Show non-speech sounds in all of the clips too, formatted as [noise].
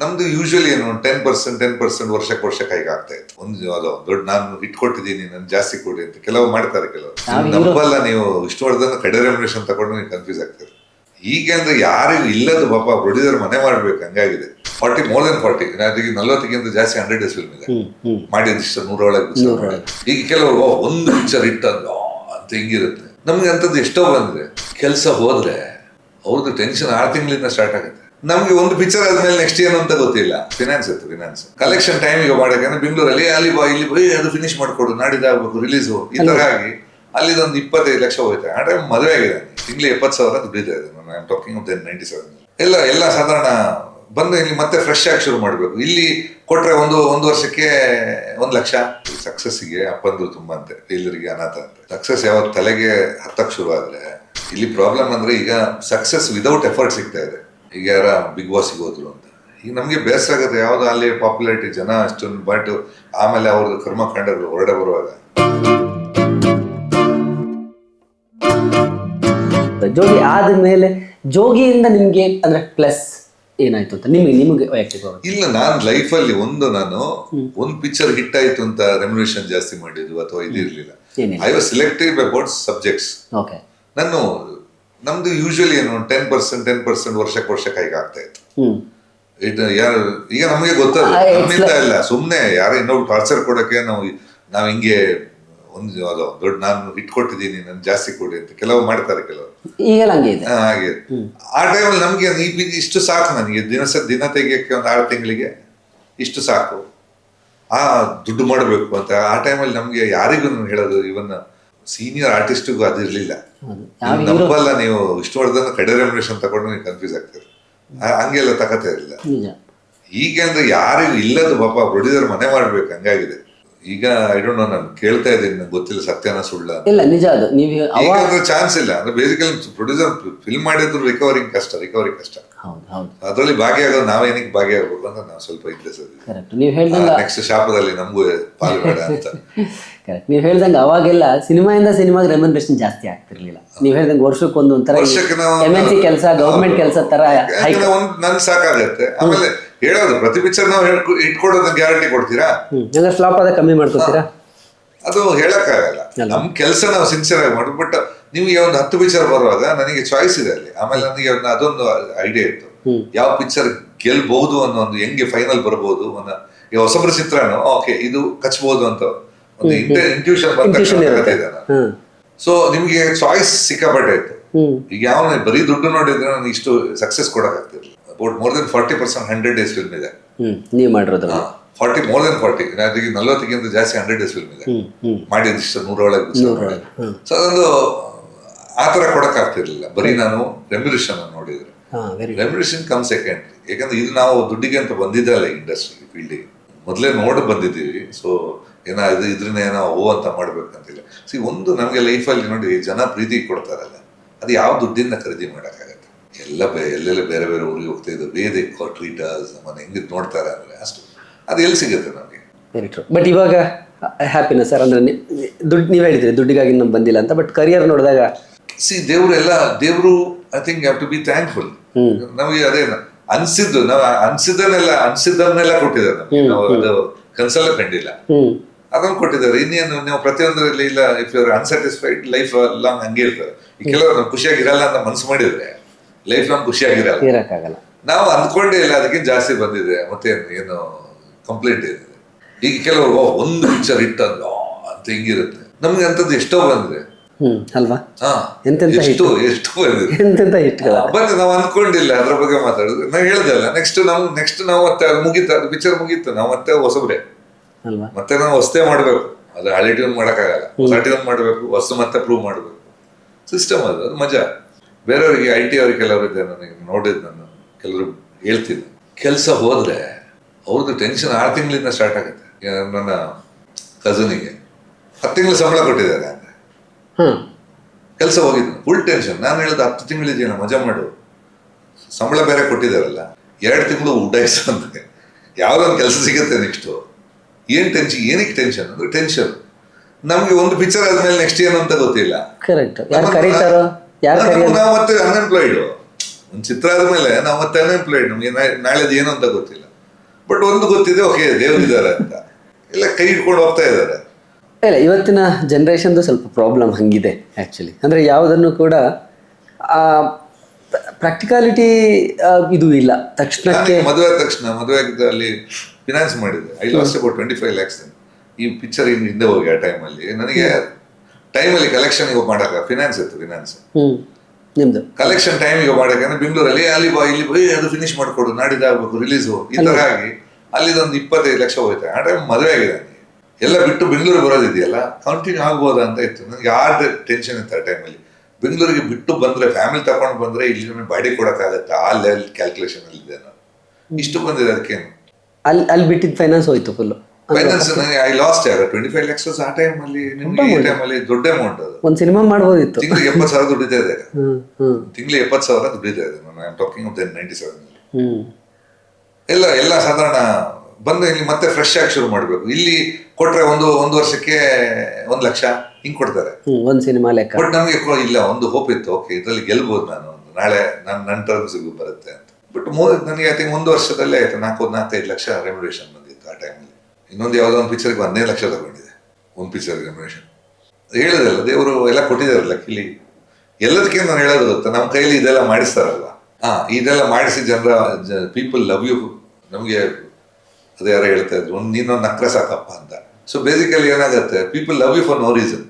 ನಮ್ದು ಯೂಶಲಿ ಏನು ten percent ten percent ವರ್ಷಕ್ಕೆ ವರ್ಷ ಕೈಗೆ ಆಗ್ತಾ ಇತ್ತು. ಒಂದು ಅದು ದೊಡ್ಡ ನಾನು ಇಟ್ಕೊಟ್ಟಿದ್ದೀನಿ ನಾನು ಜಾಸ್ತಿ ಕೊಡಿ ಅಂತ. ಕೆಲವು ಮಾಡ್ತಾರೆ ಕೆಲವರು. ನಂಬಲ್ಲ ನೀವು ವಿಷ್ಣುವರ್ಧನ್ ಕಡೆ ರೆಮ್ಯುನೇಷನ್ ತಗೊಂಡು ನೀವು ಕನ್ಫ್ಯೂಸ್ ಆಗ್ತೀರಿ. ಈಗ ಅಂದ್ರೆ ಯಾರಿಗೂ ಇಲ್ಲದ ಪಾಪ ಪ್ರೊಡ್ಯೂಸರ್ ಮನೆ ಮಾಡ್ಬೇಕು ಹಂಗಾಗಿದೆ. ಫಾರ್ಟಿ ಮೋರ್ ದನ್ ಫಾರ್ಟಿ ಅದಕ್ಕೆ ನಲ್ವತ್ತಕ್ಕಿಂತ ಜಾಸ್ತಿ ಹಂಡ್ರೆಡ್ ಡೇಸ್ ಫಿಲ್ಮ್ ಇದೆ. ಮಾಡಿದಿಷ್ಟು ನೂರೊಳಗೆ ಈಗ ಕೆಲವರು ಒಂದು ಪಿಕ್ಚರ್ ಇಟ್ಟ ಅಂತ ಹಿಂಗಿರುತ್ತೆ. ನಮ್ಗೆ ಅಂತದ್ದು ಎಷ್ಟೋ ಬಂದ್ರೆ ಕೆಲಸ ಹೋದ್ರೆ ಅವ್ರದ್ದು ಟೆನ್ಷನ್ ಆರು ತಿಂಗಳಿಂದ ಸ್ಟಾರ್ಟ್ ಆಗುತ್ತೆ. ನಮ್ಗೆ ಒಂದು ಪಿಕ್ಚರ್ ಆದ್ಮೇಲೆ ನೆಕ್ಸ್ಟ್ ಏನು ಅಂತ ಗೊತ್ತಿಲ್ಲ. ಫಿನಾನ್ಸ್ ಇತ್ತು ಫಿನಾನ್ಸ್ ಕಲೆಕ್ಷನ್ ಟೈಮ್ ಈಗ ಮಾಡಕ್ಕೆ ಬೆಂಗಳೂರಲ್ಲಿ ಅಲ್ಲಿ ಬಾ ಇಲ್ಲಿ ಬೈ ಅದು ಫಿನಿಶ್ ಮಾಡ್ಕೊಡು ನಾಡಿದಾಗಬೇಕು ರಿಲೀಸು ಈ ತರ ಆಗಿ ಅಲ್ಲಿದೊಂದು ಇಪ್ಪತ್ತೈದು ಲಕ್ಷ ಹೋಯ್ತು. ಆ ಟೈಮ್ ಮದುವೆ ಆಗಿದೆ. ತಿಂಗಳು ಎಪ್ಪತ್ತು ಸಾವಿರ ದುಡಿತಾ ಇದೆ. ನಾನು talking of then ninety seven ಎಲ್ಲ ಎಲ್ಲ ಸಾಧಾರಣ ಬಂದು ಇಲ್ಲಿ ಮತ್ತೆ ಫ್ರೆಶ್ ಆಗಿ ಶುರು ಮಾಡಬೇಕು. ಇಲ್ಲಿ ಕೊಟ್ರೆ ಒಂದು ಒಂದು ವರ್ಷಕ್ಕೆ ಒಂದು ಲಕ್ಷ. ಸಕ್ಸಸ್ಗೆ ಅಪ್ಪಂದ್ರು ತುಂಬಾ ಅಂತೆ. ಎಲ್ಲರಿಗೆ ಅನಾಥ ಅಂತೆ. ಸಕ್ಸಸ್ ಯಾವಾಗ ತಲೆಗೆ ಹತ್ತಕ್ಕೆ ಶುರು ಆದ್ರೆ ಇಲ್ಲಿ ಪ್ರಾಬ್ಲಮ್ ಅಂದ್ರೆ ಈಗ ಸಕ್ಸಸ್ ವಿದೌಟ್ ಎಫರ್ಟ್ ಸಿಗ್ತಾ ಇದೆ. ಈಗ ಯಾರ ಬಿಗ್ ಬಾಸ್ಗೆ ಹೋದ್ರು ಅಂತ. ಈಗ ನಮಗೆ ಬೇಸರ ಆಗುತ್ತೆ ಯಾವುದು ಅಲ್ಲಿ ಪಾಪ್ಯುಲಾರಿಟಿ ಜನ ಅಷ್ಟೊಂದು ಬಟ್ ಆಮೇಲೆ ಅವ್ರದ್ದು ಕರ್ಮಕಾಂಡಗಳು ಹೊರಡೆ ಬರುವಾಗ. ಜೋಗಿ ಆದ್ಮೇಲೆ ಜೋಗಿಯಿಂದ ನಿಮ್ಗೆ ಅಂದ್ರೆ ಪ್ಲಸ್ ಏನಾಯ್ತು ಅಂತ? ನಿಮಗೆ ನಿಮಗೆ ವೈಯಕ್ತಿಕವಾಗಿ ಇಲ್ಲ ನಾನು ಲೈಫಲ್ಲಿ ಒಂದು ನಾನು ಒಂದು ಪಿಕ್ಚರ್ ಹಿಟ್ ಆಯ್ತು ಅಂತ ರೆಮ್ಯುನೇಷನ್ ಜಾಸ್ತಿ ಮಾಡಿದ್ವಿ ಅಥವಾ ಇದಿರಲಿಲ್ಲ. I was by about subjects okay ನಾನು ನಮ್ದು ಯೂಶಲಿ ಏನು ಟೆನ್ ಪರ್ಸೆಂಟ್ ಟೆನ್ ಪರ್ಸೆಂಟ್ ವರ್ಷಕ್ಕೆ ವರ್ಷ ಕೈಗೆ ಆಗ್ತಾ ಇತ್ತು. ಇದು ಯಾರು ಈಗ ನಮಗೆ ಗೊತ್ತಲ್ಲ ನಮ್ಮಿಂದ ಇಲ್ಲ. ಸುಮ್ಮನೆ ಯಾರು ಇನ್ನೊಬ್ರು ಟಾರ್ಚರ್ ಕೊಡೋಕೆ ನಾವು ನಾವು ಹಿಂಗೆ ಒಂದು ಅದು ದೊಡ್ಡ ನಾನು ಇಟ್ಕೊಟ್ಟಿದ್ದೀನಿ ನಾನು ಜಾಸ್ತಿ ಕೊಡಿ ಅಂತ ಕೆಲವು ಮಾಡ್ತಾರೆ ಕೆಲವರು. ಹಂಗೆ ಇದೆ. ಹಾಗೆ ಆ ಟೈಮಲ್ಲಿ ನಮಗೆ ಈ ಇಷ್ಟು ಸಾಕು ನನಗೆ. ದಿನಸ ದಿನ ತೆಗಿಯೋಕ್ಕೆ ಒಂದು ಆರು ತಿಂಗಳಿಗೆ ಇಷ್ಟು ಸಾಕು. ಆ ದುಡ್ಡು ಮಾಡಬೇಕು ಅಂತ. ಆ ಟೈಮಲ್ಲಿ ನಮಗೆ ಯಾರಿಗೂ ನಾನು ಹೇಳೋದು ಇವನ್ ಸೀನಿಯರ್ ಆರ್ಟಿಸ್ಟಿಗೂ ಅದಿರ್ಲಿಲ್ಲ ಹೌದು. ನೀವು ನಂಬಲ್ಲ ನೀವು ವಿಷ್ಣುವರ್ಧನ್ ಕಡೆ ರೆಮ್ಯುನೇಷನ್ ತಗೊಂಡು ನೀವು ಕನ್ಫ್ಯೂಸ್ ಆಗ್ತೀರಿ. ಹಂಗೆಲ್ಲ ತಕತೆ ಇರಲಿಲ್ಲ. ಈಗ ಅಂದ್ರೆ ಯಾರಿಗೂ ಇಲ್ಲದ ಪಾಪ ಪ್ರೊಡ್ಯೂಸರ್ ಮನೆ ಮಾಡ್ಬೇಕು ಹಂಗಾಗಿದೆ. ಈಗ ಐ ಡೋಂಟ್ ನೋ ನಾನು ಕೇಳ್ತಾ ಇದ್ದೀನಿ ನಂಗೆ ಗೊತ್ತಿಲ್ಲ ಸತ್ಯನ ಸುಳ್ಳ ಇಲ್ಲ ನಿಜ ಅದು. ನೀವು ಈಗ ಅವಾಗ ಚಾನ್ಸ್ ಇಲ್ಲ. ಅಂದ್ರೆ ಬೇಸಿಕಲಿ ಪ್ರೊಡ್ಯೂಸರ್ ಫಿಲ್ಮ್ ಮಾಡಿದ್ರು ರಿಕವರಿಂಗ್ ಕಷ್ಟ ರಿಕವರಿ ಕಷ್ಟ. ಹೌದು ಹೌದು. ಅದರಲ್ಲಿ ಭಾಗಿಯಾಗೋದು ನಾವೇನಕ್ಕೆ ಭಾಗಿಯಾಗಬೇಕು ಅಂತ ನಾವು ಸ್ವಲ್ಪ ಇದ್ದೆ ಕರೆಕ್ಟ್ ನೀವು ಹೇಳ್ದಂಗ ನೆಕ್ಸ್ಟ್ ಶಾಪದಲ್ಲಿ ನಮಗೂ ಪಾಲು ಬೇಡ ಅಂತ. [laughs] ಕರೆಕ್ಟ್ ನೀವು ಹೇಳ್ದಂಗೆ ಅವಾಗೆಲ್ಲ ಸಿನಿಮಾಯಿಂದ ಸಿನಿಮಾಗೆ ರೆಮ್ಯುನರೇಷನ್ ಜಾಸ್ತಿ ಆಗ್ತಿರ್ಲಿಲ್ಲ. ನೀವು ಹೇಳ್ದಂಗೆ ವರ್ಷಕ್ಕೆ ಒಂದು ಒಂಥರ ವರ್ಷಕ್ಕೆ ನಾವು ಎಂ ಎನ್ ಸಿ ಕೆಲಸ ಗೌರ್ಮೆಂಟ್ ಕೆಲಸ ತರ ಯಾಕಂದ್ರೆ ಒಂದ್ ನನ್ ಸಾಕಾಗತ್ತೆ. ಆಮೇಲೆ ಹೇಳೋದು ಪ್ರತಿ ಪಿಕ್ಚರ್ ನಾವು ಇಟ್ಕೊಡೋದು ಗ್ಯಾರಂಟಿ ಕೊಡ್ತೀರಾ? ಫ್ಲಾಪ್ ಆದ ಕಮ್ಮಿ ಮಾಡ್ಕೊತೀರಾ? ಅದು ಹೇಳಕ್ಕಾಗಲ್ಲ. ನಮ್ ಕೆಲಸ ನಾವು ಸಿನ್ಸಿಯರ್ ಆಗಿ ಮಾಡಿ ಬಟ್ ನಿಮ್ಗೆ ಒಂದು ಹತ್ತು ಪಿಕ್ಚರ್ ಬರುವಾಗ ನನಗೆ ಚಾಯ್ಸ್ ಇದೆ ಅಲ್ಲಿ. ಆಮೇಲೆ ನನಗೆ ಅದೊಂದು ಐಡಿಯಾ ಇತ್ತು. ಯಾವ ಪಿಕ್ಚರ್ ಗೆಲ್ಬಹುದು ಅನ್ನೋ ಒಂದು ಹೆಂಗೆ ಫೈನಲ್ ಬರಬಹುದು ಒಂದು ಈ ಹೊಸಬ್ರ ಚಿತ್ರನು ಓಕೆ ಇದು ಕಚ್ಬಹುದು ಅಂತ ಒಂದು ಇಂಟ್ಯೂಷನ್. ಬಂದ ಸೊ ನಿಮ್ಗೆ ಚಾಯ್ಸ್ ಸಿಕ್ಕಾಪಟ್ಟೆ ಇತ್ತು. ಈಗ ಯಾವ ಬರೀ ದುಡ್ಡು ನೋಡಿದ್ರೆ ನನಗೆ ಇಷ್ಟು ಸಕ್ಸಸ್ ಕೊಡಕ್ ಆಗ್ತಿರ್ಲಿಲ್ಲ more than forty percent hundred days film ಇದೆ ನೀವು ಮಾಡಿರೋದು ಫಾರ್ಟಿ ಮೋರ್ ದೆನ್ ಫಾರ್ಟಿ ಅದಕ್ಕೆ ನಲ್ವತ್ತಕ್ಕಿಂತ ಜಾಸ್ತಿ ಹಂಡ್ರೆಡ್ ಡೇಸ್ ಫಿಲ್ಮ್ ಇದೆ ಮಾಡಿದಿಷ್ಟು ನೂರೊಳಗೆ. ಸೊ ಅದೊಂದು ಆ ಥರ ಕೊಡೋಕ್ಕಾಗ್ತಿರ್ಲಿಲ್ಲ. ಬರೀ ನಾನು ರೆಮ್ಯುಲೇಷನ್ ನೋಡಿದ್ರೆ. ರೆಮ್ಯುಲೇಷನ್ ಕಮ್ ಸೆಕೆಂಡ್ ಯಾಕಂದ್ರೆ ಇದು ನಾವು ದುಡ್ಡಿಗೆ ಅಂತ ಬಂದಿದ್ದಲ್ಲ ಇಂಡಸ್ಟ್ರಿ ಫೀಲ್ಡಿಗೆ ಮೊದಲೇ ನೋಡಿ ಬಂದಿದ್ದೀವಿ. ಸೊ ಏನೋ ಇದು ಇದ್ರನ್ನ ಏನೋ ಓ ಅಂತ ಮಾಡ್ಬೇಕಂತಿಲ್ಲ. ಸಿ ಒಂದು ನಮಗೆ ಲೈಫಲ್ಲಿ ನೋಡಿ ಜನ ಪ್ರೀತಿ ಕೊಡ್ತಾರಲ್ಲ. ಅದು ಯಾವ ದುಡ್ಡಿಂದ ಖರೀದಿ ಮಾಡೋಕ್ಕಾಗತ್ತೆ ಎಲ್ಲ ಬೇ ಎಲ್ಲೆಲ್ಲ ಬೇರೆ ಬೇರೆ ಊರಿಗೆ ಹೋಗ್ತಾ ಇದ್ದು ಬೇರೆ ಟ್ರೀಟರ್ಸ್ ನಮ್ಮನ್ನು ಹೆಂಗೆ ನೋಡ್ತಾರೆ ಅಂದರೆ ಅಷ್ಟು ಅದು ಎಲ್ಲಿ ಸಿಗುತ್ತೆ ನಮಗೆ? ವೆರಿ ಟ್ರೂ ಬಟ್ ಇವಾಗ ಹ್ಯಾಪಿನೆಸ್ ಸರ್ ಅಂದ್ರೆ ದುಡ್ಡು ನೀವು ಹೇಳಿದ್ರಿ ದುಡ್ಡಿಗಾಗಿ ನಮ್ಗೆ ಬಂದಿಲ್ಲ ಅಂತ ಬಟ್ ಕರಿಯರ್ ನೋಡಿದಾಗ ಸಿ ದೇವ್ರು ದೇವರು ದೇವ್ರು I think have to be thankful. ನಮಗೆ ಅದೇ ಅನ್ಸಿದ್ದು ನಾವು ಅನ್ಸಿದ್ದನ್ನೆಲ್ಲ ಅನ್ಸಿದ್ದನ್ನೆಲ್ಲ ಕೊಟ್ಟಿದ್ದಾರೆ ನಾವು ಅದು ಕನ್ಸಲ್ಲ ಕಂಡಿಲ್ಲ. ಅದನ್ನು ಕೊಟ್ಟಿದ್ದಾರೆ. ಇನ್ನೇನು ನೀವು ಪ್ರತಿಯೊಂದರಲ್ಲಿ ಇಲ್ಲ if you unsatisfied life long ಹಂಗೆ ಇರ್ತಾರೆ ಕೆಲವರು ಖುಷಿಯಾಗಿರಲ್ಲ ಅಂತ ಮನಸ್ಸು ಮಾಡಿದ್ರೆ ಲೈಫ್ ಲಾಂಗ್ ಖುಷಿಯಾಗಿರಲ್ಲ ಇರಕ್ಕಾಗಲ್ಲ ನಾವು ಅಂದ್ಕೊಂಡೇ ಇಲ್ಲ ಅದಕ್ಕೆ ಜಾಸ್ತಿ ಬಂದಿದೆ. ಮತ್ತೆ ಏನು ಕಂಪ್ಲೇಂಟ್ ಇದೆ. ಈಗ ಕೆಲವರು ಒಂದು ಪಿಕ್ಚರ್ ಇಟ್ಟ ಅಂತ ಹಿಂಗಿರುತ್ತೆ. ನಮ್ಗೆ ಅಂತದ್ದು ಎಷ್ಟೋ ಬಂದಿದೆ. ಹ್ಮ್ ಅಲ್ವಾ? ಹಾ ಎಂತೆಂತ ಎಷ್ಟು ಎಷ್ಟು ಬಂದಿದೆ. ಎಂತೆಂತ ಹಿಟ್ಗಳ? ಬಂದು ನಾವು ಅಂದ್ಕೊಂಡಿಲ್ಲ ಅದ್ರ ಬಗ್ಗೆ ಮಾತಾಡುದು. ನಾವು ಹೇಳ್ದಲ್ಲ ನೆಕ್ಸ್ಟ್ ನಾವು ನೆಕ್ಸ್ಟ್ ನಾವು ಮತ್ತೆ ಅದು ಮುಗೀತು ಅದು ಪಿಕ್ಚರ್ ಮುಗೀತು ನಾವು ಮತ್ತೆ ಹೊಸಬ್ರೆ. ಅಲ್ವಾ? ಮತ್ತೆ ನಾವು ಹೊಸದೇ ಮಾಡಬೇಕು. ಅದು ಹಳೆ ಟ್ಯೂನ್ ಮಾಡೋಕ್ಕಾಗಲ್ಲ. ಹೊಸ ಟ್ಯೂನ್ ಮಾಡಬೇಕು ಹೊಸ ಮತ್ತೆ ಪ್ರೂವ್ ಮಾಡಬೇಕು. ಸಿಸ್ಟಮ್ ಅದು ಅದು ಮಜಾ. ಬೇರೆಯವರಿಗೆ ಐ ಟಿ ಅವ್ರಿಗೆ ಕೆಲವರು ಇದೆ ನನಗೆ ನೋಡಿದ್ದು ನಾನು ಕೆಲವರು ಹೇಳ್ತೀನಿ ಕೆಲಸ ಹೋದರೆ ಅವ್ರದ್ದು ಟೆನ್ಷನ್ ಆರು ತಿಂಗಳಿಂದ ಸ್ಟಾರ್ಟ್ ಆಗುತ್ತೆ. ನನ್ನ ಕಸನಿಗೆ ಹತ್ತು ತಿಂಗಳು ಸಂಬಳ ಕೊಟ್ಟಿದ್ದಾರೆ ಅಂದರೆ. ಕೆಲಸ ಹೋಗಿದ್ದು ಫುಲ್ ಟೆನ್ಷನ್ ನಾನು ಹೇಳಿದ ಹತ್ತು ತಿಂಗಳಿದ್ದೀನ ಮಜಾ ಮಾಡು. ಸಂಬಳ ಬೇರೆ ಕೊಟ್ಟಿದ್ದಾರಲ್ಲ ಎರಡು ತಿಂಗಳು ಉಡಾಯಿಸು ಅಂದರೆ ಯಾವುದೊಂದು ಕೆಲಸ ಸಿಗುತ್ತೆ ನೆಕ್ಸ್ಟು ಏನು ಟೆನ್ಷನ್ ಏನಕ್ಕೆ ಟೆನ್ಷನ್ ಅಂದ್ರೆ ಟೆನ್ಷನ್ ನಮಗೆ ಒಂದು ಪಿಕ್ಚರ್ ಆದ್ಮೇಲೆ ನೆಕ್ಸ್ಟ್ ಏನು ಅಂತ ಗೊತ್ತಿಲ್ಲ. ಕರೆಕ್ಟ್ ಯಾರು ನಾವು- ಮತ್ತೆ ಅನ್ಎಂಪ್ಲಾಯ್ಡ್ ಒಂದು ಚಿತ್ರ ಆದ್ಮೇಲೆ ನಾವು ಮತ್ತೆ ಅನ್ಎಂಪ್ಲಾಯ್ಡ್ ನಮಗೆ ನಾಳೆದು ಏನು ಅಂತ ಗೊತ್ತಿಲ್ಲ. ಬಟ್ ಒಂದು ಗೊತ್ತಿದೆ ಓಕೆ ದೇವರಿದ್ದಾರೆ ಅಂತ. ಎಲ್ಲ ಕೈ ಇಟ್ಕೊಂಡು ಹೋಗ್ತಾ ಇದ್ದಾರೆ. ಇಲ್ಲ ಇವತ್ತಿನ ಜನ್ರೇಷನ್ದು ಸ್ವಲ್ಪ ಪ್ರಾಬ್ಲಮ್ ಹಂಗಿದೆ ಆ್ಯಕ್ಚುಲಿ ಅಂದರೆ ಯಾವುದನ್ನು ಕೂಡ ಪ್ರಾಕ್ಟಿಕಾಲಿಟಿ ಇದು ಇಲ್ಲ. ತಕ್ಷಣಕ್ಕೆ ಮದುವೆ ಆದ ತಕ್ಷಣ ಮದುವೆ ಆಗಿದ್ದ ಅಲ್ಲಿ ಫಿನಾನ್ಸ್ ಮಾಡಿದೆ I lost about twenty five lakhs ಈ ಪಿಕ್ಚರ್ ಇನ್ನು ಹಿಂದೆ ಹೋಗಿ ಆ ಟೈಮಲ್ಲಿ ನನಗೆ ಟೈಮಲ್ಲಿ ಕಲೆಕ್ಷನ್ ಮಾಡಕ ಫಿನಾನ್ಸ್ ಇತ್ತು ಫಿನಾನ್ಸ್ ಕಲೆಕ್ಷನ್ ನಿಮ್ಮದು ಕಲೆಕ್ಷನ್ ಟೈಮಿಗೆ ಅಂದ್ರೆ ಬೆಂಗಳೂರಲ್ಲಿ ಅಲ್ಲಿ ಬಾ ಇಲ್ಲಿ ಬೈ ಅದು ಫಿನಿಶ್ ಮಾಡಿಕೊಡು ನಾಡಿದ್ದು ಆಗ್ಬೇಕು ರಿಲೀಸು ಈ ತರ ಆಗಿ ಅಲ್ಲಿದೊಂದು ಇಪ್ಪತ್ತೈದು ಲಕ್ಷ ಹೋಯ್ತು. ಆ ಟೈಮ್ ಮದುವೆ ಆಗಿದೆ ನನಗೆ ಎಲ್ಲ ಬಿಟ್ಟು ಬೆಂಗಳೂರಿಗೆ ಬರೋದಿದೆಯಲ್ಲ ಕಂಟಿನ್ಯೂ ಆಗ್ಬೋದಾ ಅಂತ ಇತ್ತು. ನನಗೆ ಯಾರ್ದು ಟೆನ್ಷನ್ ಇತ್ತು ಆ ಟೈಮಲ್ಲಿ ಬೆಂಗಳೂರಿಗೆ ಬಿಟ್ಟು ಬಂದ್ರೆ ಫ್ಯಾಮಿಲಿ ತಗೊಂಡು ಬಂದ್ರೆ ಇಲ್ಲಿ ಬಾಡಿ ಕೊಡಕ್ಕಾಗತ್ತೆ? ಆ ಲೆವೆಲ್ ಕ್ಯಾಲ್ಕುಲೇಷನ್ ಅಲ್ಲಿ ಇದೆ ನಾನು ಇಷ್ಟು ಬಂದಿದೆ ಅದಕ್ಕೇನು? ಅಲ್ಲಿ ಅಲ್ಲಿ ಬಿಟ್ಟಿದ್ದು ಫೈನಾನ್ಸ್ ಹೋಯ್ತು ಫುಲ್ಲು ಫೈನಾನ್ಸ್ ನನಗೆ ಐ ಲಾಸ್ಟ್ ಯಾರು ಟ್ವೆಂಟಿ ಫೈವ್ ಲ್ಯಾಕ್ಸ್ ಆ ಟೈಮಲ್ಲಿ ನಿಮ್ಗೆ ಈ ಟೈಮಲ್ಲಿ ದೊಡ್ಡ ಅಮೌಂಟ್ ಅದು. ಒಂದು ಸಿನಿಮಾ ಮಾಡ್ಬೋದಿತ್ತು. ತಿಂಗಳಿಗೆ ಎಪ್ಪತ್ತು ಸಾವಿರ ದುಡಿತಾ ಇದೆ ತಿಂಗಳಿಗೆ ಎಪ್ಪತ್ತು ಸಾವಿರ ದುಡಿತಾ ಇದೆ ನಾನು I am talking of then ninety seven ಎಲ್ಲ ಎಲ್ಲ ಸಾಧಾರಣ ಬಂದು ಇಲ್ಲಿ ಮತ್ತೆ ಫ್ರೆಶ್ ಆಗಿ ಶುರು ಮಾಡಬೇಕು. ಇಲ್ಲಿ ಕೊಟ್ರೆ ಒಂದು ಒಂದು ವರ್ಷಕ್ಕೆ ಒಂದು ಲಕ್ಷ ಹಿಂಗ್ ಕೊಡ್ತಾರೆ. ಒಂದು ಸಿನಿಮಾ ಲೆಕ್ಕ. ಬಟ್ ನಮಗೆ ಇಲ್ಲ ಒಂದು ಹೋಪ್ ಇತ್ತು. ಓಕೆ ಇದರಲ್ಲಿ ಗೆಲ್ಬೋದು ನಾನು ನಾಳೆ ನನ್ನ ನನ್ನ ಟರ್ಮ್ಸಿಗೂ ಬರುತ್ತೆ ಅಂತ. ಬಟ್ ಮೂರು ನನಗೆ ಐ ತಿಂಕ್ ಒಂದು ವರ್ಷದಲ್ಲೇ ಆಯ್ತು. ನಾಲ್ಕು ನಾಲ್ಕೈದು ಲಕ್ಷ ರೆಮ್ಯುರೇಷನ್ ಬಂದಿತ್ತು ಆ ಟೈಮಲ್ಲಿ ಇನ್ನೊಂದು ಯಾವುದೋ ಒಂದು ಪಿಕ್ಚರ್ಗೆ ಹದಿನೈದು ಲಕ್ಷ ತಗೊಂಡಿದೆ. ಒಂದು ಪಿಕ್ಚರ್ ರೆಮ್ಯುಲೇಷನ್ ಹೇಳಿದಲ್ಲ ದೇವರು ಎಲ್ಲ ಕೊಟ್ಟಿದ್ದಾರಲ್ಲ ಕಿಲಿ. ಎಲ್ಲದಕ್ಕೆ ನಾನು ಹೇಳೋದು ಗೊತ್ತಾ? ನಮ್ಮ ಕೈಲಿ ಇದೆಲ್ಲ ಮಾಡಿಸ್ತಾರಲ್ವ? ಹಾ ಇದೆಲ್ಲ ಮಾಡಿಸಿ ಜನರ ಪೀಪಲ್ ಲವ್ ಯು ನಮಗೆ ಅದು ಯಾರೋ ಹೇಳ್ತಾ ಇದ್ರು ಒಂದು ನೀನೊಂದು ನಕ್ರ ಸಾಕಪ್ಪ ಅಂತ. ಸೊ ಬೇಸಿಕಲಿ ಏನಾಗುತ್ತೆ? People love you for no reason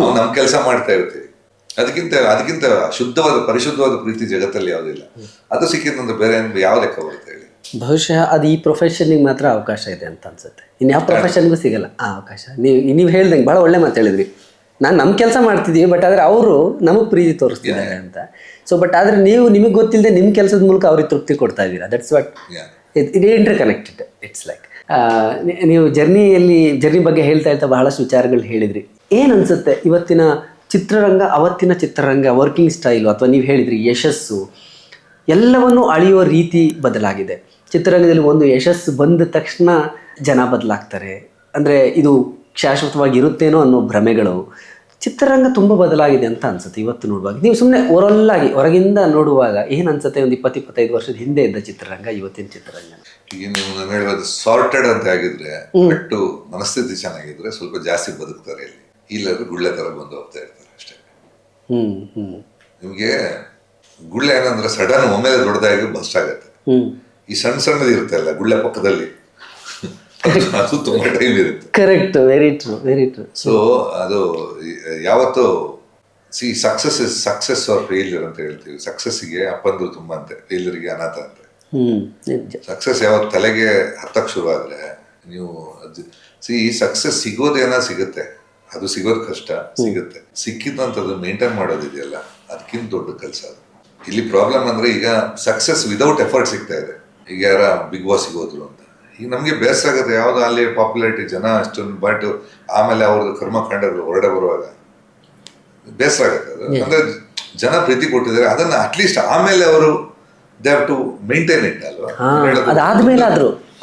ನಾವು ನಮ್ಮ ಕೆಲಸ ಮಾಡ್ತಾ ಇರ್ತೀವಿ. ಅದಕ್ಕಿಂತ ಅದಕ್ಕಿಂತ ಶುದ್ಧವಾದ ಪರಿಶುದ್ಧವಾದ ಪ್ರೀತಿ ಜಗತ್ತಲ್ಲಿ ಯಾವುದಿಲ್ಲ ಅದು ಸಿಕ್ಕಿದ್ದು ಬೇರೆ ಯಾವ ಲೆಕ್ಕ ಬರುತ್ತೆ ಹೇಳಿ? ಬಹುಶಃ ಅದು ಈ ಪ್ರೊಫೆಷನ್ಗೆ ಮಾತ್ರ ಅವಕಾಶ ಇದೆ ಅಂತ ಅನ್ಸುತ್ತೆ. ಇನ್ನು ಯಾವ ಪ್ರೊಫೆಷನ್ಗೂ ಸಿಗಲ್ಲ. ಆ ಅವಕಾಶ. ನೀವು ನೀವು ಹೇಳ್ದಂಗೆ ಭಾಳ ಒಳ್ಳೆ ಮಾತು ಹೇಳಿದ್ರಿ. ನಾನು ನಮ್ಮ ಕೆಲಸ ಮಾಡ್ತಿದ್ದೀವಿ ಬಟ್ ಆದರೆ ಅವರು ನಮಗೆ ಪ್ರೀತಿ ತೋರಿಸ್ತಿದ್ದಾರೆ ಅಂತ. ಸೊ ಬಟ್ ಆದರೆ ನೀವು ನಿಮಗೆ ಗೊತ್ತಿಲ್ಲದೆ ನಿಮ್ಮ ಕೆಲಸದ ಮೂಲಕ ಅವ್ರಿಗೆ ತೃಪ್ತಿ ಕೊಡ್ತಾ ಇದ್ದೀರಾ? That's what. It interconnected it's like ನೀವು ಜರ್ನಿಯಲ್ಲಿ ಜರ್ನಿ ಬಗ್ಗೆ ಹೇಳ್ತಾ ಇರ್ತಾ ಬಹಳಷ್ಟು ವಿಚಾರಗಳು ಹೇಳಿದ್ರಿ. ಏನು ಅನ್ಸುತ್ತೆ ಇವತ್ತಿನ ಚಿತ್ರರಂಗ ಅವತ್ತಿನ ಚಿತ್ರರಂಗ ವರ್ಕಿಂಗ್ ಸ್ಟೈಲು ಅಥವಾ ನೀವು ಹೇಳಿದ್ರಿ ಯಶಸ್ಸು ಎಲ್ಲವನ್ನು ಅಳೆಯುವ ರೀತಿ ಬದಲಾಗಿದೆ. ಚಿತ್ರರಂಗದಲ್ಲಿ ಒಂದು ಯಶಸ್ಸು ಬಂದ ತಕ್ಷಣ ಜನ ಬದಲಾಗ್ತಾರೆ. ಅಂದರೆ ಇದು ಶಾಶ್ವತವಾಗಿ ಇರುತ್ತೇನೋ ಅನ್ನೋ ಭ್ರಮೆಗಳು. ಚಿತ್ರರಂಗ ತುಂಬ ಬದಲಾಗಿದೆ ಅಂತ ಅನ್ಸುತ್ತೆ ಇವತ್ತು ನೋಡುವಾಗ. ನೀವು ಸುಮ್ಮನೆ ಒರಲ್ಲಾಗಿ ಹೊರಗಿಂದ ನೋಡುವಾಗ ಏನು ಅನ್ಸುತ್ತೆ ಒಂದು ಇಪ್ಪತ್ತು ಇಪ್ಪತ್ತೈದು ವರ್ಷದ ಹಿಂದೆ ಇದ್ದ ಚಿತ್ರರಂಗ ಇವತ್ತಿನ ಚಿತ್ರರಂಗ? ಈಗ ನೀವು ಸಾರ್ಟೆಡ್ ಅಂತ ಆಗಿದ್ರೆ ಒಟ್ಟು ಮನಸ್ಥಿತಿ ಚೆನ್ನಾಗಿದ್ರೆ ಸ್ವಲ್ಪ ಜಾಸ್ತಿ ಬದುಕ್ತಾರೆ ಇಲ್ಲಿ. ಇಲ್ಲದ್ರೆ ಗುಳ್ಳೆ ತರ ಬಂದು ಹೋಗ್ತಾ ಇರ್ತಾರೆ ಅಷ್ಟೇ. ನಿಮಗೆ ಗುಳ್ಳೆ ಏನಂದ್ರೆ ಸಡನ್ ಒಮ್ಮೆಲೆ ದೊಡ್ಡದಾಗಿ ಬಸ್ಟ್ ಆಗುತ್ತೆ. ಈ ಸಣ್ಣ ಸಣ್ಣದು ಇರುತ್ತೆ ಅಲ್ಲ ಗುಳ್ಳೆ ಪಕ್ಕದಲ್ಲಿ. ಅದು ತುಂಬ ಟೈಮ್ ಇರುತ್ತೆ. Correct very true very true so ಅದು ಯಾವತ್ತು see success is success or failure ಅಂತ ಹೇಳ್ತೀವಿ. ಸಕ್ಸಸ್ಗೆ ಅಪ್ಪಂದ್ರು ತುಂಬಾ ಅಂತೆ ಫೇಲ್ಯೂರ್ಗೆ ಅನಾಥ ಅಂತೆ. ಸಕ್ಸಸ್ ಯಾವತ್ತು ತಲೆಗೆ ಹತ್ತಕ್ಕೆ ಶುರು ಆದ್ರೆ ನೀವು ಸಿ ಸಕ್ಸಸ್ ಸಿಗೋದೇನ ಸಿಗುತ್ತೆ. ಅದು ಸಿಗೋದು ಕಷ್ಟ ಸಿಗುತ್ತೆ. ಸಿಕ್ಕಿದಂಥದ್ದು ಮೇಂಟೈನ್ ಮಾಡೋದಿದೆಯಲ್ಲ ಅದಕ್ಕಿಂತ ದೊಡ್ಡ ಕೆಲಸ ಅದು. ಇಲ್ಲಿ ಪ್ರಾಬ್ಲಮ್ ಅಂದ್ರೆ ಈಗ ಸಕ್ಸಸ್ ವಿದೌಟ್ ಎಫರ್ಟ್ ಸಿಗ್ತಾ ಇದೆ. ಈಗ ಯಾರ ಬಿಗ್ ಬಾಸ್ ಸಿಗೋದ್ರು ಅಂತ. ಈಗ ನಮಗೆ ಬೇಸರ ಆಗುತ್ತೆ ಯಾವ್ದು ಅಲ್ಲಿ ಪಾಪ್ಯುಲಾರಿಟಿ ಜನ ಅಷ್ಟೊಂದು ಬಟ್ ಆಮೇಲೆ ಅವ್ರದ್ದು ಕರ್ಮಕಾಂಡಗಳು ಹೊರಡೆ ಬರುವಾಗ ಬೇಸರ ಆಗುತ್ತೆ ಅದು. ಅಂದ್ರೆ ಜನ ಪ್ರೀತಿ ಕೊಟ್ಟಿದ್ದಾರೆ ಅದನ್ನ ಅಟ್ಲೀಸ್ಟ್ ಆಮೇಲೆ ಅವರು they have to maintain it ಅಲ್ವಾ?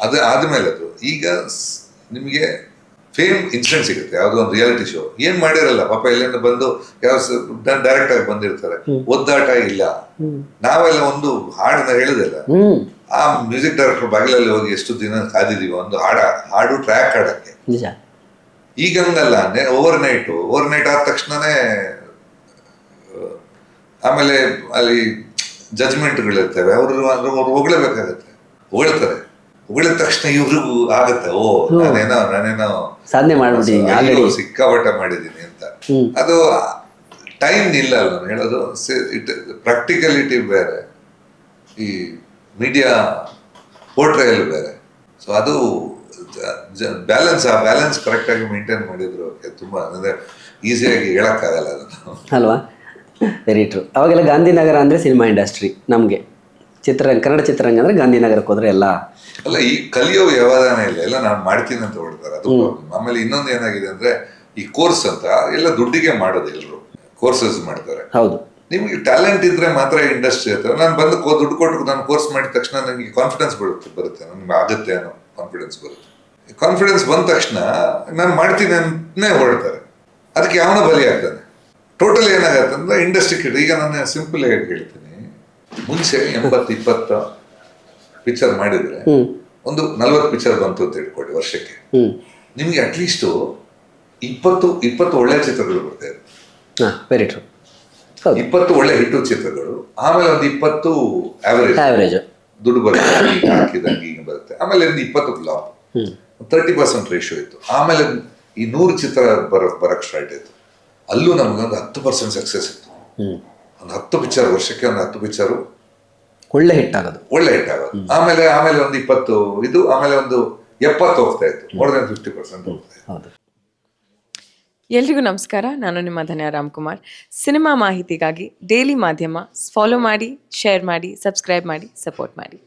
ಅದು ಆದ್ಮೇಲೆ ಅದು ಈಗ ನಿಮಗೆ ಫೇಮ್ ಇನ್ಸಿಡೆಂಟ್ ಸಿಗುತ್ತೆ ಯಾವುದೋ ಒಂದು ರಿಯಾಲಿಟಿ ಶೋ ಏನ್ ಮಾಡಿರಲ್ಲ ಪಾಪ ಎಲ್ಲಿಂದ ಬಂದು ಯಾವ ಡೈರೆಕ್ಟ್ ಆಗಿ ಬಂದಿರ್ತಾರೆ. ಒದ್ದಾಟ ಇಲ್ಲ. ನಾವೆಲ್ಲ ಒಂದು ಹಾಡನ್ನ ಹೇಳುದಿಲ್ಲ. ಆ ಮ್ಯೂಸಿಕ್ ಡೈರೆಕ್ಟರ್ ಬಾಗಿಲಲ್ಲಿ ಹೋಗಿ ಎಷ್ಟು ದಿನ ಕಾದಿದೀವಿ ಒಂದು ಹಾಡ ಹಾಡು ಟ್ರ್ಯಾಕ್ ಹಾಡಕ್ಕೆ ಈಗ ಹಂಗಲ್ಲ ಓವರ್ ನೈಟ್ ಓವರ್ ನೈಟ್ ಆದ ತಕ್ಷಣನೇ ಆಮೇಲೆ ಅಲ್ಲಿ ಜಜ್ಮೆಂಟ್ಗಳಿರ್ತವೆ ಅವರು ಅವ್ರು ಹೊಗಳಬೇಕಾಗತ್ತೆ ಹೊಗಳ್ತಾರೆ ಹೊಗಳಿದ ತಕ್ಷಣ ಇವ್ರಿಗೂ ಆಗತ್ತೆ ಓ ನಾನೇನೋ ನಾನೇನೋ ಸಾಧನೆ ಮಾಡ್ಬಿಟ್ಟಿದ್ದೀನಿ ಆಲ್ರೆಡಿ. ಸಿಕ್ಕಾಪಟ್ಟೆ ಮಾಡಿದ್ದೀನಿ ಅಂತ. ಅದು ಟೈಮ್ ಇಲ್ಲ ಅಲ್ಲ ಹೇಳೋದು. ಇಟ್ ಪ್ರಾಕ್ಟಿಕಲಿಟಿ ಬೇರೆ. ಈ ಮೀಡಿಯಾ ಪೋರ್ಟ್ರೇಲ್ ಬೇರೆ. ಸೊ ಅದು ಬ್ಯಾಲೆನ್ಸ್ ಆ ಬ್ಯಾಲೆನ್ಸ್ ಕರೆಕ್ಟಾಗಿ ಮೇಂಟೈನ್ ಮಾಡಿದ್ರು ತುಂಬಾ ಅಂದ್ರೆ ಈಸಿಯಾಗಿ ಹೇಳಕ್ಕಾಗಲ್ಲ ಅದನ್ನು. ಅಲ್ವಾ? ವೆರಿ ಟ್ರೂ ಅವಾಗೆಲ್ಲ ಗಾಂಧಿನಗರ ಅಂದ್ರೆ ಸಿನಿಮಾ ಇಂಡಸ್ಟ್ರಿ ನಮಗೆ. ಚಿತ್ರರಂಗ ಕನ್ನಡ ಚಿತ್ರರಂಗ ಅಂದರೆ ಗಾಂಧಿನಗರಕ್ಕೆ ಹೋದ್ರೆ ಎಲ್ಲ. ಅಲ್ಲ ಈ ಕಲಿಯೋ ವ್ಯವಧಾನ ಇಲ್ಲ ಎಲ್ಲ ನಾನು ಮಾಡ್ತೀನಿ ಅಂತ ಹೊಡ್ತಾರೆ ಅದು ಆಮೇಲೆ ಇನ್ನೊಂದು ಏನಾಗಿದೆ ಅಂದ್ರೆ ಈ ಕೋರ್ಸ್ ಅಂತ ಎಲ್ಲ ದುಡ್ಡಿಗೆ ಮಾಡೋದು ಎಲ್ಲರೂ ಕೋರ್ಸಸ್ ಮಾಡ್ತಾರೆ. ಹೌದು. ನಿಮಗೆ ಟ್ಯಾಲೆಂಟ್ ಇದ್ರೆ ಮಾತ್ರ ಇಂಡಸ್ಟ್ರಿ ಹತ್ರ ನಾನು ಬಂದು ದುಡ್ಡು ಕೊಟ್ಟು ನಾನು ಕೋರ್ಸ್ ಮಾಡಿದ ತಕ್ಷಣ ನನಗೆ ಕಾನ್ಫಿಡೆನ್ಸ್ ಬರುತ್ತೆ ಬರುತ್ತೆ ನನಗೆ ಆಗುತ್ತೆ ಅನ್ನೋ ಕಾನ್ಫಿಡೆನ್ಸ್ ಬರುತ್ತೆ. ಕಾನ್ಫಿಡೆನ್ಸ್ ಬಂದ ತಕ್ಷಣ ನಾನು ಮಾಡ್ತೀನಿ ಅಂತನೇ ಹೊರಡ್ತಾರೆ. ಅದಕ್ಕೆ ಯಾವನ ಬಲಿ ಆಗ್ತಾನೆ. ಟೋಟಲ್ ಏನಾಗತ್ತೆ ಅಂದ್ರೆ ಇಂಡಸ್ಟ್ರಿ ಕಿಡ್ ಈಗ ನಾನು ಸಿಂಪಲ್ ಆಗಿ ಹೇಳ್ತೀನಿ. ಮುಂಚೆ ಎಂಬತ್ತು ಇಪ್ಪತ್ತು ಪಿಕ್ಚರ್ ಮಾಡಿದ್ರೆ ಒಂದು ನಲ್ವತ್ತು ಪಿಕ್ಚರ್ ಬಂತು ಅಂತ ಹೇಳ್ಕೊಡಿ ವರ್ಷಕ್ಕೆ. ನಿಮ್ಗೆ ಅಟ್ಲೀಸ್ಟು ಇಪ್ಪತ್ತು ಇಪ್ಪತ್ತು ಒಳ್ಳೆ ಚಿತ್ರಗಳು ಬರ್ತಾ ಇದೆ ವೆರಿ ಟ್ರೂ ಇಪ್ಪತ್ತು ಒಳ್ಳೆ ಹಿಟ್ಟು ಚಿತ್ರಗಳು ಆಮೇಲೆ ಒಂದು ಇಪ್ಪತ್ತು ಆವರೇಜ್ ದುಡ್ಡು ಬರುತ್ತೆ ಈಗ ಹಾಕಿದಂಗೆ ಈಗ ಬರುತ್ತೆ. ಆಮೇಲೆ ಒಂದು ಇಪ್ಪತ್ತು ಫ್ಲಾಪ್ ತರ್ಟಿ ಪರ್ಸೆಂಟ್ ರೇಷಿಯೋ ಇತ್ತು. ಆಮೇಲೆ ಈ ನೂರು ಚಿತ್ರ ಬರೋಕ್ ಬರಕ್ಕೆ ಸ್ಟಾರ್ಟ್ ಆಯ್ತು. ಅಲ್ಲೂ ನಮಗೊಂದು ಹತ್ತು ಪರ್ಸೆಂಟ್ ಸಕ್ಸಸ್ ಇತ್ತು. ಒಂದು ಹತ್ತು ಪಿಕ್ಚರ್ ವರ್ಷಕ್ಕೆ ಒಂದು ಹತ್ತು ಪಿಕ್ಚರು ಒಳ್ಳೆ ಹಿಟ್ ಆಗೋದು ಒಳ್ಳೆ ಹಿಟ್ ಆಗೋದು ಆಮೇಲೆ ಆಮೇಲೆ ಒಂದು ಇಪ್ಪತ್ತು ಇದು ಆಮೇಲೆ ಒಂದು ಎಪ್ಪತ್ತು ಹೋಗ್ತಾ ಇತ್ತು. ಮೋರ್ ದನ್ ಫಿಫ್ಟಿ ಪರ್ಸೆಂಟ್ ಹೋಗ್ತಾ ಇತ್ತು. ಹೌದು. ಎಲ್ರಿಗೂ ನಮಸ್ಕಾರ. ನಾನು ನಿಮ್ಮ ಧನ್ಯ ರಾಮ್ಕುಮಾರ್. ಸಿನಿಮಾ ಮಾಹಿತಿಗಾಗಿ ಡೈಲಿ ಮಾಧ್ಯಮ ಫಾಲೋ ಮಾಡಿ ಶೇರ್ ಮಾಡಿ ಸಬ್ಸ್ಕ್ರೈಬ್ ಮಾಡಿ ಸಪೋರ್ಟ್ ಮಾಡಿ.